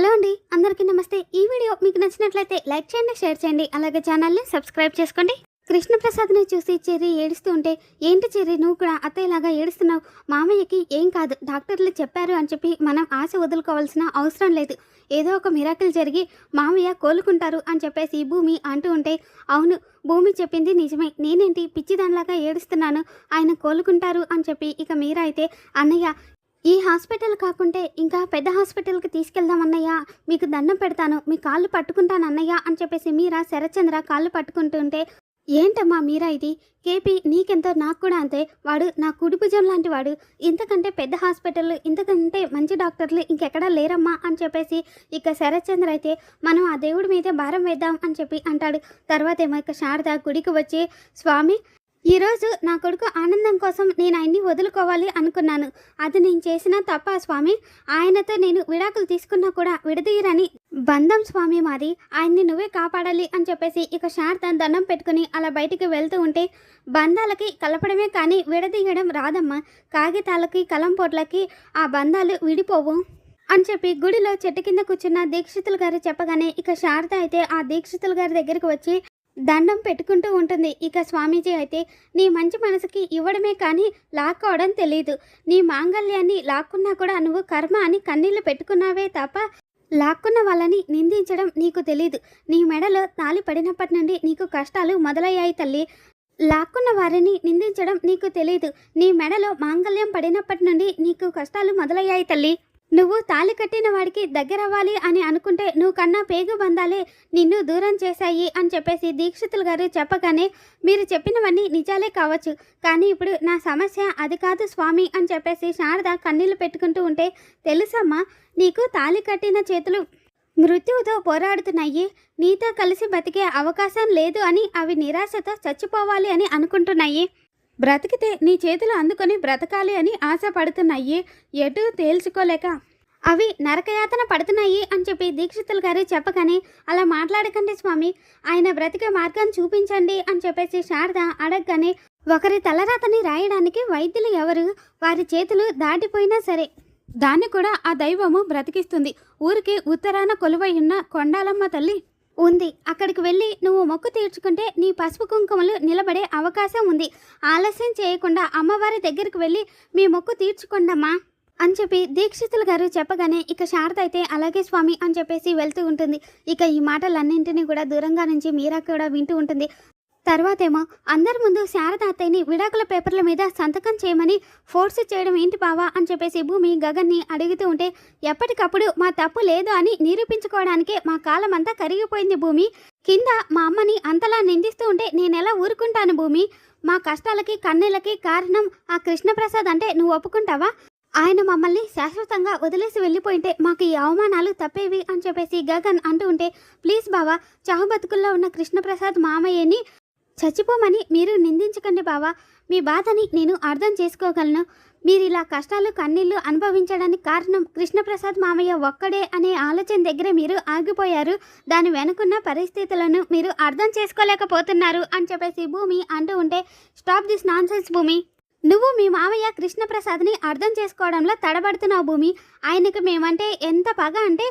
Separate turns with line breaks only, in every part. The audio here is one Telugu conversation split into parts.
హలో అండి అందరికీ నమస్తే. ఈ వీడియో మీకు నచ్చినట్లయితే లైక్ చేయండి షేర్ చేయండి అలాగే ఛానల్ని సబ్స్క్రైబ్ చేసుకోండి. కృష్ణప్రసాద్ని చూసి చెర్రి ఏడుస్తూ ఉంటే ఏంటి చెర్రి నువ్వు కూడా అత్తయ్యలాగా ఏడుస్తున్నావు? మామయ్యకి ఏం కాదు డాక్టర్లు చెప్పారు అని చెప్పి మనం ఆశ వదులుకోవాల్సిన అవసరం లేదు. ఏదో ఒక మిరాకిల్ జరిగి మామయ్య కోలుకుంటారు అని చెప్పేసి భూమి అంటూ ఉంటే అవును భూమి చెప్పింది నిజమే. నేనేంటి పిచ్చిదానిలాగా ఏడుస్తున్నాను? ఆయన కోలుకుంటారు అని చెప్పి ఇక మీరైతే అన్నయ్య ఈ హాస్పిటల్ కాకుంటే ఇంకా పెద్ద హాస్పిటల్కి తీసుకెళ్దాం అన్నయ్య. మీకు దండం పెడతాను. మీ కాళ్ళు పట్టుకుంటాను అన్నయ్య అని చెప్పేసి మీరా శరత్చంద్ర కాళ్ళు పట్టుకుంటుంటే ఏంటమ్మా మీరా ఇది? కేపీ నీకెంతో నాకు కూడా అంతే. వాడు నా కుడి భుజం లాంటి వాడు. ఇంతకంటే పెద్ద హాస్పిటల్ ఇంతకంటే మంచి డాక్టర్లు ఇంకెక్కడా లేరమ్మా అని చెప్పేసి ఇక శరత్చంద్ర అయితే మనం ఆ దేవుడి మీదే భారం వేద్దాం అని చెప్పి అంటాడు. తర్వాత ఏమో ఇక శారద గుడికి వచ్చి స్వామి ఈరోజు నా కొడుకు ఆనందం కోసం నేను ఆయన్ని వదులుకోవాలి అనుకున్నాను. అది నేను చేసిన తప్ప స్వామి? ఆయనతో నేను విడాకులు తీసుకున్నా కూడా విడదీయరని బంధం స్వామి మాది. ఆయన్ని నువ్వే కాపాడాలి అని చెప్పేసి ఇక శారద దండం పెట్టుకుని అలా బయటికి వెళ్తూ ఉంటే బంధాలకి కలపడమే కానీ విడదీయడం రాదమ్మా. కాగితాలకి కలంపోట్లకి ఆ బంధాలు విడిపోవు అని చెప్పి గుడిలో చెట్టు కింద కూర్చున్న దీక్షితులు గారు చెప్పగానే ఇక శారద అయితే ఆ దీక్షితులు గారి దగ్గరికి వచ్చి దండం పెట్టుకుంటూ ఉంటుంది. ఇక స్వామీజీ అయితే నీ మంచి మనసుకి ఇవ్వడమే కానీ లాక్కోవడం తెలియదు నీ మాంగళ్యాన్ని లాక్కున్నా కూడా నువ్వు కర్మ అని కన్నీళ్ళు పెట్టుకున్నావే తప్ప లాక్కున్న వాళ్ళని నిందించడం నీకు తెలీదు. నీ మెడలో తాలి పడినప్పటి నుండి నీకు కష్టాలు మొదలయ్యాయి తల్లి. లాక్కున్న వారిని నిందించడం నీకు తెలీదు. నీ మెడలో మాంగళ్యం పడినప్పటి నుండి నీకు కష్టాలు మొదలయ్యాయి తల్లి. నువ్వు తాలి కట్టిన వాడికి దగ్గరవ్వాలి అని అనుకుంటే నువ్వు కన్నా పేగు బంధాలే నిన్ను దూరం చేశాయి అని చెప్పేసి దీక్షితులు గారు చెప్పగానే మీరు చెప్పినవన్నీ నిజాలే కావచ్చు. కానీ ఇప్పుడు నా సమస్య అది కాదు స్వామి అని చెప్పేసి శారద కన్నీళ్ళు పెట్టుకుంటూ ఉంటే తెలుసమ్మా నీకు తాలి కట్టిన చేతులు మృత్యువుతో పోరాడుతున్నాయి. నీతో కలిసి బతికే అవకాశం లేదు అని అవి నిరాశతో చచ్చిపోవాలి అని అనుకుంటున్నాయి. బ్రతికితే నీ చేతులు అందుకొని బ్రతకాలి అని ఆశపడుతున్నాయి. ఎటు తేల్చుకోలేక అవి నరకయాతన పడుతున్నాయి అని చెప్పి దీక్షితులు గారు చెప్పకని అలా మాట్లాడకండి స్వామి. ఆయన బ్రతికే మార్గాన్ని చూపించండి అని చెప్పేసి శారద అడగగానే ఒకరి తలరాతని రాయడానికి వైద్యులు ఎవరు? వారి చేతులు దాటిపోయినా సరే దాన్ని కూడా ఆ దైవము బ్రతికిస్తుంది. ఊరికి ఉత్తరాన కొలువై ఉన్న కొండాలమ్మ తల్లి ఉంది. అక్కడికి వెళ్ళి నువ్వు మొక్కు తీర్చుకుంటే నీ పసుపు కుంకుమలు నిలబడే అవకాశం ఉంది. ఆలస్యం చేయకుండా అమ్మవారి దగ్గరికి వెళ్ళి మీ మొక్కు తీర్చుకోండమ్మా. అని చెప్పి దీక్షితులు గారు చెప్పగానే ఇక శారద అయితే అలాగే స్వామి అని చెప్పేసి వెళ్తూ ఉంటుంది. ఇక ఈ మాటలన్నింటినీ కూడా దూరంగా నుంచి మీరా కూడా వింటూ ఉంటుంది. తర్వాతేమో అందరి ముందు శారద అత్తయ్యని విడాకుల పేపర్ల మీద సంతకం చేయమని ఫోర్స్ చేయడం ఏంటి బావా అని చెప్పేసి భూమి గగన్ని అడుగుతూ ఉంటే ఎప్పటికప్పుడు మా తప్పు లేదు అని నిరూపించుకోవడానికే మా కాలం అంతా కరిగిపోయింది భూమి. కింద మా అమ్మని అంతలా నిందిస్తూ ఉంటే నేనెలా ఊరుకుంటాను భూమి? మా కష్టాలకి కన్నెలకి కారణం ఆ కృష్ణప్రసాద్ అంటే నువ్వు ఒప్పుకుంటావా? ఆయన మమ్మల్ని శాశ్వతంగా వదిలేసి వెళ్ళిపోయింటే మాకు ఈ అవమానాలు తప్పేవి అని చెప్పేసి గగన్ అంటూ ఉంటే ప్లీజ్ బావా చావు బతుకుల్లో ఉన్న కృష్ణప్రసాద్ మామయ్యని చచ్చిపోమని మీరు నిందించకండి బావా. మీ బాధని నేను అర్థం చేసుకోగలను. మీరు ఇలా కష్టాలు కన్నీళ్ళు అనుభవించడానికి కారణం కృష్ణప్రసాద్ మామయ్య ఒక్కడే అనే ఆలోచన దగ్గర మీరు ఆగిపోయారు. దాని వెనుకున్న పరిస్థితులను మీరు అర్థం చేసుకోలేకపోతున్నారు అని చెప్పేసి భూమి అంటూ ఉంటే స్టాప్ దిస్ నాన్సెన్స్ భూమి. నువ్వు మీ మామయ్య కృష్ణప్రసాద్ని అర్థం చేసుకోవడంలో తడబడుతున్నావు భూమి. ఆయనకు మేమంటే ఎంత పగ అంటే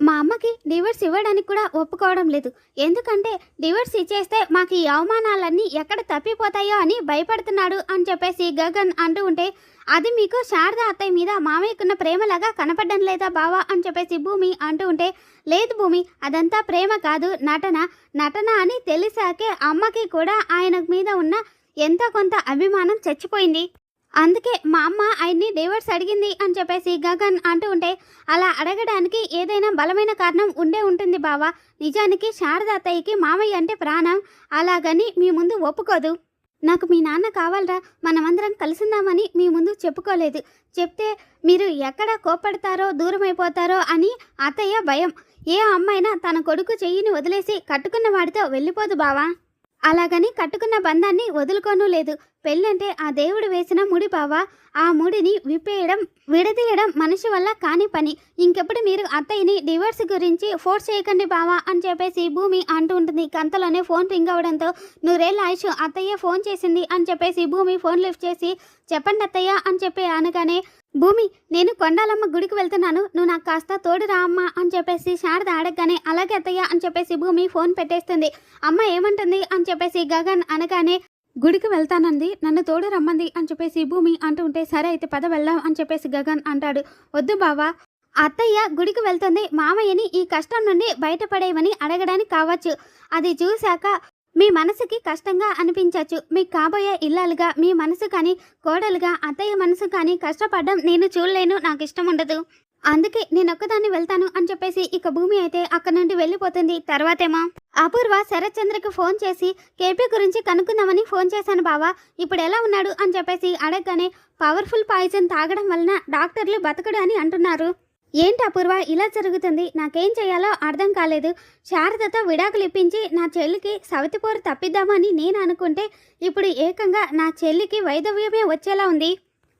మా అమ్మకి డివర్స్ ఇవ్వడానికి కూడా ఒప్పుకోవడం లేదు. ఎందుకంటే డివర్స్ ఇచ్చేస్తే మాకు ఈ అవమానాలన్నీ ఎక్కడ తప్పిపోతాయో అని భయపడుతున్నాడు అని చెప్పేసి గగన్ అంటూ ఉంటే అది మీకు శారద అత్తయ్య మీద మామయ్యకున్న ప్రేమలాగా కనపడడం లేదా బావా అని చెప్పేసి భూమి అంటూ ఉంటే లేదు భూమి అదంతా ప్రేమ కాదు నటన నటన అని తెలిసాకే అమ్మకి కూడా ఆయన మీద ఉన్న ఎంతో కొంత అభిమానం చచ్చిపోయింది. అందుకే మా అమ్మ ఆయన్ని డైవర్స్ అడిగింది అని చెప్పేసి గగన్ అంటూ ఉంటే అలా అడగడానికి ఏదైనా బలమైన కారణం ఉండే ఉంటుంది బావా. నిజానికి శారద అత్తయ్యకి మామయ్య అంటే ప్రాణం. అలాగని మీ ముందు ఒప్పుకోదు. నాకు మీ నాన్న కావాలరా. మనమందరం కలిసిందామని మీ ముందు చెప్పుకోలేదు. చెప్తే మీరు ఎక్కడ కోపడతారో దూరం అయిపోతారో అని అత్తయ్య భయం. ఏ అమ్మైనా తన కొడుకు చెయ్యిని వదిలేసి కట్టుకున్న వాడితో వెళ్ళిపోదు బావా. అలాగని కట్టుకున్న బంధాన్ని వదులుకోనూ లేదు. పెళ్ళంటే ఆ దేవుడు వేసిన ముడి బావా. ఆ ముడిని విప్పేయడం విడదీయడం మనిషి వల్ల కాని పని. ఇంకెప్పుడు మీరు అత్తయ్యని డివోర్స్ గురించి ఫోర్స్ చేయకండి బావా అని చెప్పేసి భూమి అంటూ ఉంటుంది. కంతలోనే ఫోన్ రింగ్ అవడంతో నూరేళ్ళ ఆయుష్ అత్తయ్య ఫోన్ చేసింది అని చెప్పేసి భూమి ఫోన్ లిఫ్ట్ చేసి చెప్పండి అత్తయ్య అని చెప్పి అనగానే భూమి నేను కొండాలమ్మ గుడికి వెళ్తున్నాను. నువ్వు నాకు కాస్త తోడు రా అమ్మ అని చెప్పేసి శారద అడగగానే అలాగే అత్తయ్య అని చెప్పేసి భూమి ఫోన్ పెట్టేస్తుంది. అమ్మ ఏమంటుంది? అని చెప్పేసి గగన్ అనగానే గుడికి వెళ్తానంది. నన్ను తోడు రమ్మంది అని చెప్పేసి భూమి అంటూ ఉంటే సరే అయితే పద వెళ్దాం అని చెప్పేసి గగన్ అంటాడు. వద్దు బావా అత్తయ్య గుడికి వెళ్తుంది. మామయ్యని ఈ కష్టం నుండి బయటపడేయమని అడగడానికి కావచ్చు. అది చూశాక మీ మనసుకి కష్టంగా అనిపించవచ్చు మీకు కాబోయే ఇల్లాలుగా మీ మనసు కానీ కోడలుగా అత్తయ్య మనసు కానీ కష్టపడడం నేను చూడలేను. నాకు ఇష్టం ఉండదు. అందుకే నేను ఒక్కదాన్ని వెళ్తాను అని చెప్పేసి ఇక భూమి అయితే అక్కడ నుండి వెళ్ళిపోతుంది. తర్వాతేమో అపూర్వ శరత్చంద్రకి ఫోన్ చేసి కేపీ గురించి కనుక్కుందామని ఫోన్ చేశాను బావా. ఇప్పుడు ఎలా ఉన్నాడు? అని చెప్పేసి అడగగానే పవర్ఫుల్ పాయిజన్ తాగడం వలన డాక్టర్లు బతకడు అని అంటున్నారు. ఏంటి అపూర్వ? ఇలా జరుగుతుంది. నాకేం చేయాలో అర్థం కాలేదు. శారదతో విడాకులు ఇప్పించి నా చెల్లికి సవతిపోరు తప్పిద్దామని నేను అనుకుంటే ఇప్పుడు ఏకంగా నా చెల్లికి వైదవ్యమే వచ్చేలా ఉంది.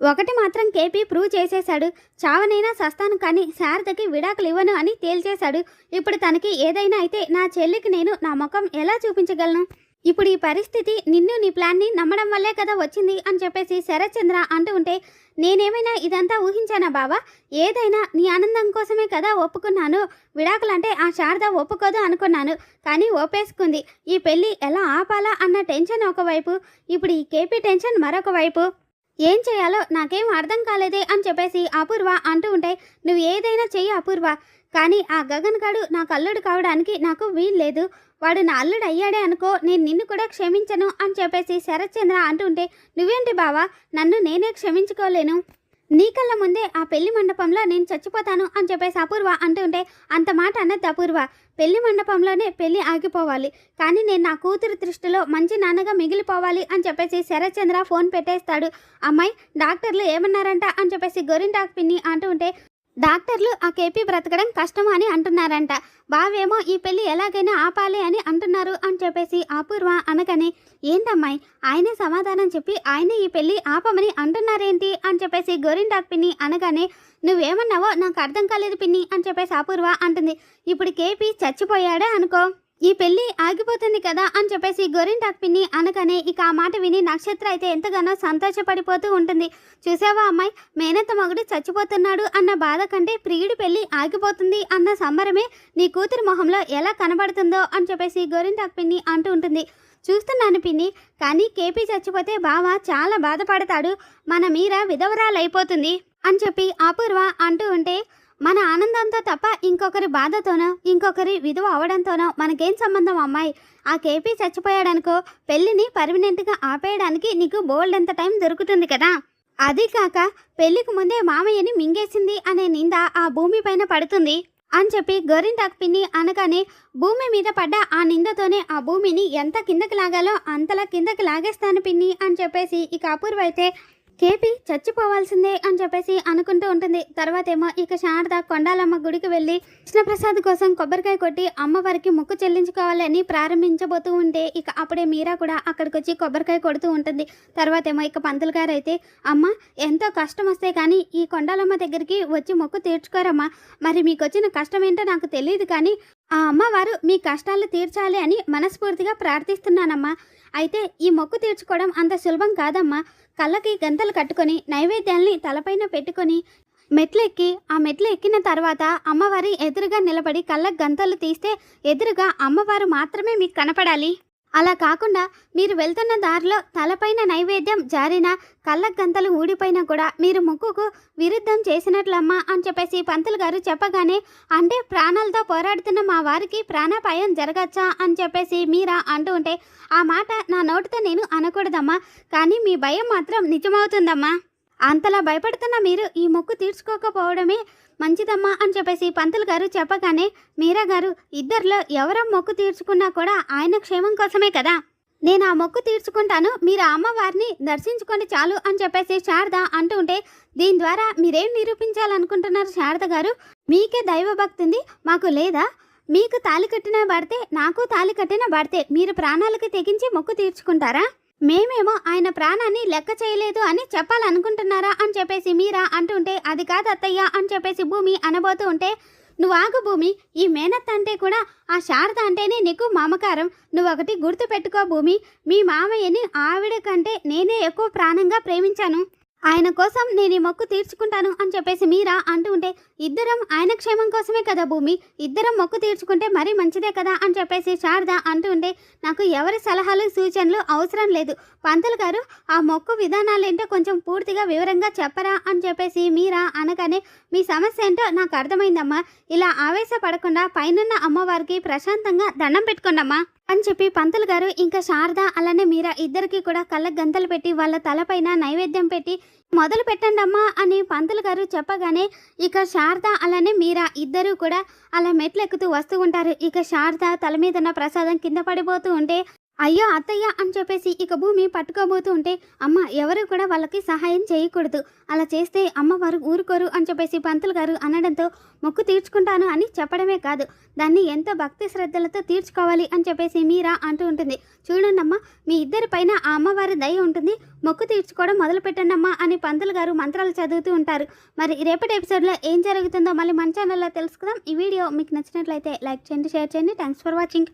ఒకటి మాత్రం కేపీ ప్రూవ్ చేసేశాడు. చావనైనా సస్తాను కానీ శారదకి విడాకులు ఇవ్వను అని తేల్చేశాడు. ఇప్పుడు తనకి ఏదైనా అయితే నా చెల్లికి నేను నా ముఖం ఎలా చూపించగలను? ఇప్పుడు ఈ పరిస్థితి నిన్ను నీ ప్లాన్ని నమ్మడం వల్లే కదా వచ్చింది అని చెప్పేసి శరత్చంద్ర అంటూ ఉంటే నేనేమైనా ఇదంతా ఊహించానా బావా? ఏదైనా నీ ఆనందం కోసమే కదా ఒప్పుకున్నాను. విడాకులంటే ఆ శారద ఒప్పుకోదు అనుకున్నాను. కానీ ఒప్పేసుకుంది. ఈ పెళ్ళి ఎలా ఆపాలా అన్న టెన్షన్ ఒకవైపు. ఇప్పుడు ఈ కేపీ టెన్షన్ మరొక వైపు ఏం చేయాలో నాకేం అర్థం కాలేదే అని చెప్పేసి అపూర్వ అంటూ ఉంటే నువ్వు ఏదైనా చెయ్యి అపూర్వ. కానీ ఆ గగన్ గాడు నాకు అల్లుడు కావడానికి నాకు వీల్లేదు వాడు నా అల్లుడు అయ్యాడే అనుకో నేను నిన్ను కూడా క్షమించను అని చెప్పేసి శరత్చంద్ర అంటుంటే నువ్వేంటి బావా? నన్ను నేనే క్షమించుకోలేను. నీ కళ్ళ ముందే ఆ పెళ్ళి మండపంలో నేను చచ్చిపోతాను అని చెప్పేసి అపూర్వ అంటుంటే అంత మాట అన్నది అపూర్వ. పెళ్ళి మండపంలోనే పెళ్ళి ఆగిపోవాలి. కానీ నేను నా కూతురు దృష్టిలో మంచి నాన్నగా మిగిలిపోవాలి అని చెప్పేసి శరత్చంద్ర ఫోన్ పెట్టేస్తాడు. అమ్మాయి డాక్టర్లు ఏమన్నారంట అని చెప్పేసి గోరింటాకు పిన్ని అంటూ ఉంటే డాక్టర్లు ఆ కేపీ బ్రతకడం కష్టం అని అంటున్నారంట. బావేమో ఈ పెళ్ళి ఎలాగైనా ఆపాలి అని అంటున్నారు అని చెప్పేసి అపూర్వ అనగానే ఏంటమ్మాయి ఆయనే సమాధానం చెప్పి ఆయనే ఈ పెళ్ళి ఆపమని అంటున్నారేంటి? అని చెప్పేసి గోరింటాక్ పిన్ని అనగానే నువ్వేమన్నావో నాకు అర్థం కాలేదు పిన్ని అని చెప్పేసి అపూర్వ అంటుంది. ఇప్పుడు కేపీ చచ్చిపోయాడే అనుకో. ఈ పెళ్ళి ఆగిపోతుంది కదా అని చెప్పేసి గోరింటాక్ పిన్ని అనగానే ఇక ఆ మాట విని నక్షత్ర అయితే ఎంతగానో సంతోషపడిపోతూ ఉంటుంది. చూసావా అమ్మాయి? మేనత్త మగుడు చచ్చిపోతున్నాడు అన్న బాధ కంటే ప్రియుడి పెళ్ళి ఆగిపోతుంది అన్న సంబరమే నీ కూతురు మొహంలో ఎలా కనబడుతుందో అని చెప్పేసి గోరింటాక్ పిన్ని అంటూ ఉంటుంది. చూస్తున్నాను పిన్ని కానీ కేపీ చచ్చిపోతే బావ చాలా బాధపడతాడు. మన మీర విధవరాలైపోతుంది అని చెప్పి అపూర్వ అంటూ ఉంటే మన ఆనందంతో తప్ప ఇంకొకరి బాధతోనో ఇంకొకరి విధవ అవడంతోనో మనకేం సంబంధం అమ్మాయి? ఆ కేపీ చచ్చిపోయాడనుకో పెళ్ళిని పర్మనెంట్గా ఆపేయడానికి నీకు బోల్డ్ ఎంత టైం దొరుకుతుంది కదా? అది కాక పెళ్ళికి ముందే మామయ్యని మింగేసింది అనే నింద ఆ భూమి పైన పడుతుంది. అని చెప్పి గోరింటాకు పిన్ని అనగానే భూమి మీద పడ్డ ఆ నిందతోనే ఆ భూమిని ఎంత కిందకి లాగాలో అంతలా కిందకి లాగేస్తాను పిన్ని అని చెప్పేసి ఇక అపూర్వ అయితే కేపీ చచ్చిపోవాల్సిందే అని చెప్పేసి అనుకుంటూ ఉంటుంది. తర్వాత ఏమో ఇక శారద కొండాలమ్మ గుడికి వెళ్ళి కృష్ణప్రసాద్ కోసం కొబ్బరికాయ కొట్టి అమ్మవారికి మొక్కు చెల్లించుకోవాలని ప్రారంభించబోతూ ఉంటే ఇక అప్పుడే మీరా కూడా అక్కడికి వచ్చి కొబ్బరికాయ కొడుతూ ఉంటుంది. తర్వాత ఏమో ఇక పంతులు గారు అయితే అమ్మ ఎంతో కష్టం వస్తే కానీ ఈ కొండాలమ్మ దగ్గరికి వచ్చి మొక్కు తీర్చుకోరమ్మా. మరి మీకు వచ్చిన కష్టం ఏంటో నాకు తెలియదు కానీ ఆ అమ్మవారు మీ కష్టాలు తీర్చాలి అని మనస్ఫూర్తిగా ప్రార్థిస్తున్నానమ్మా. అయితే ఈ మొక్కు తీర్చుకోవడం అంత సులభం కాదమ్మా. కళ్ళకి గంతలు కట్టుకొని నైవేద్యాల్ని తలపైన పెట్టుకొని మెట్లెక్కి ఆ మెట్లు ఎక్కిన తర్వాత అమ్మవారి ఎదురుగా నిలబడి కళ్ళకు గంతలు తీస్తే ఎదురుగా అమ్మవారు మాత్రమే మీకు కనపడాలి. అలా కాకుండా మీరు వెళ్తున్న దారిలో తలపైన నైవేద్యం జారిన కళ్ళ గంతలు ఊడిపోయినా కూడా మీరు ముక్కుకు విరుద్ధం చేసినట్లమ్మా అని చెప్పేసి పంతులు గారు చెప్పగానే అంటే ప్రాణాలతో పోరాడుతున్న మా వారికి ప్రాణాపాయం జరగచ్చా అని చెప్పేసి మీరా అంటూ ఉంటే ఆ మాట నా నోటితో నేను అనకూడదమ్మా కానీ మీ భయం మాత్రం నిజమవుతుందమ్మా. అంతలా భయపడుతున్న మీరు ఈ మొక్కు తీర్చుకోకపోవడమే మంచిదమ్మా అని చెప్పేసి పంతులు గారు చెప్పగానే మీరా గారు ఇద్దరిలో ఎవరో మొక్కు తీర్చుకున్నా కూడా ఆయన క్షేమం కోసమే కదా. నేను ఆ మొక్కు తీర్చుకుంటాను మీరు ఆ అమ్మవారిని దర్శించుకోండి చాలు అని చెప్పేసి శారద అంటూ ఉంటే దీని ద్వారా మీరేం నిరూపించాలనుకుంటున్నారు శారద గారు? మీకే దైవభక్తి ఉంది మాకు లేదా? మీకు తాలి కట్టిన పడితే నాకు తాలి కట్టిన పడితే మీరు ప్రాణాలకు తెగించి మొక్కు తీర్చుకుంటారా? మేమేమో ఆయన ప్రాణాన్ని లెక్క చేయలేదు అని చెప్పాలనుకుంటున్నారా అని చెప్పేసి మీరా అంటుంటే అది కాదు అత్తయ్య అని చెప్పేసి భూమి అనబోతూ ఉంటే నువ్వు ఆగు భూమి ఈ మేనత్త అంటే కూడా ఆ శారద అంటేనే నీకు మామకారం. నువ్వు ఒకటి గుర్తు పెట్టుకో భూమి మీ మామయ్యని ఆవిడ కంటే నేనే ఎక్కువ ప్రాణంగా ప్రేమించాను. ఆయన కోసం నేను ఈ మొక్కు తీర్చుకుంటాను అని చెప్పేసి మీరా అంటూ ఉంటే ఇద్దరం ఆయన క్షేమం కోసమే కదా భూమి? ఇద్దరం మొక్కు తీర్చుకుంటే మరీ మంచిదే కదా అని చెప్పేసి శారద అంటూ ఉంటే నాకు ఎవరి సలహాలు సూచనలు అవసరం లేదు. పంతులు గారు ఆ మొక్కు విధానాలు ఏంటో కొంచెం పూర్తిగా వివరంగా చెప్పరా అని చెప్పేసి మీరా అనగానే మీ సమస్య ఏంటో నాకు అర్థమైందమ్మా. ఇలా ఆవేశపడకుండా పైనున్న అమ్మవారికి ప్రశాంతంగా దండం పెట్టుకోండమ్మా. అని చెప్పి పంతులు గారు ఇంకా శారద అలానే మీరా ఇద్దరికి కూడా కళ్ళకు గంతలు పెట్టి వాళ్ళ తలపైన నైవేద్యం పెట్టి మొదలు పెట్టండి అమ్మా అని పంతులు గారు చెప్పగానే ఇక శారద అలానే మీరా ఇద్దరు కూడా అలా మెట్లు ఎక్కుతూ వస్తూ ఉంటారు. ఇక శారద తల మీద ఉన్న ప్రసాదం కింద పడిపోతూ ఉంటే అయ్యో అత్తయ్య అని చెప్పేసి ఇక భూమి పట్టుకోబోతూ ఉంటే అమ్మ ఎవరు కూడా వాళ్ళకి సహాయం చేయకూడదు. అలా చేస్తే అమ్మవారు ఊరుకోరు అని చెప్పేసి పంతులు గారు అనడంతో మొక్కు తీర్చుకుంటాను అని చెప్పడమే కాదు. దాన్ని ఎంతో భక్తి శ్రద్ధలతో తీర్చుకోవాలి అని చెప్పేసి మీరా అంటూ ఉంటుంది. చూడండమ్మా మీ ఇద్దరి పైన ఆ అమ్మవారి దయ ఉంటుంది. మొక్కు తీర్చుకోవడం మొదలు పెట్టండమ్మా అని పంతులు గారు మంత్రాలు చదువుతూ ఉంటారు. మరి రేపటి ఎపిసోడ్లో ఏం జరుగుతుందో మళ్ళీ మన ఛానల్లో తెలుసుకుందాం. ఈ వీడియో మీకు నచ్చినట్లయితే లైక్ చేయండి షేర్ చేయండి. Thanks for watching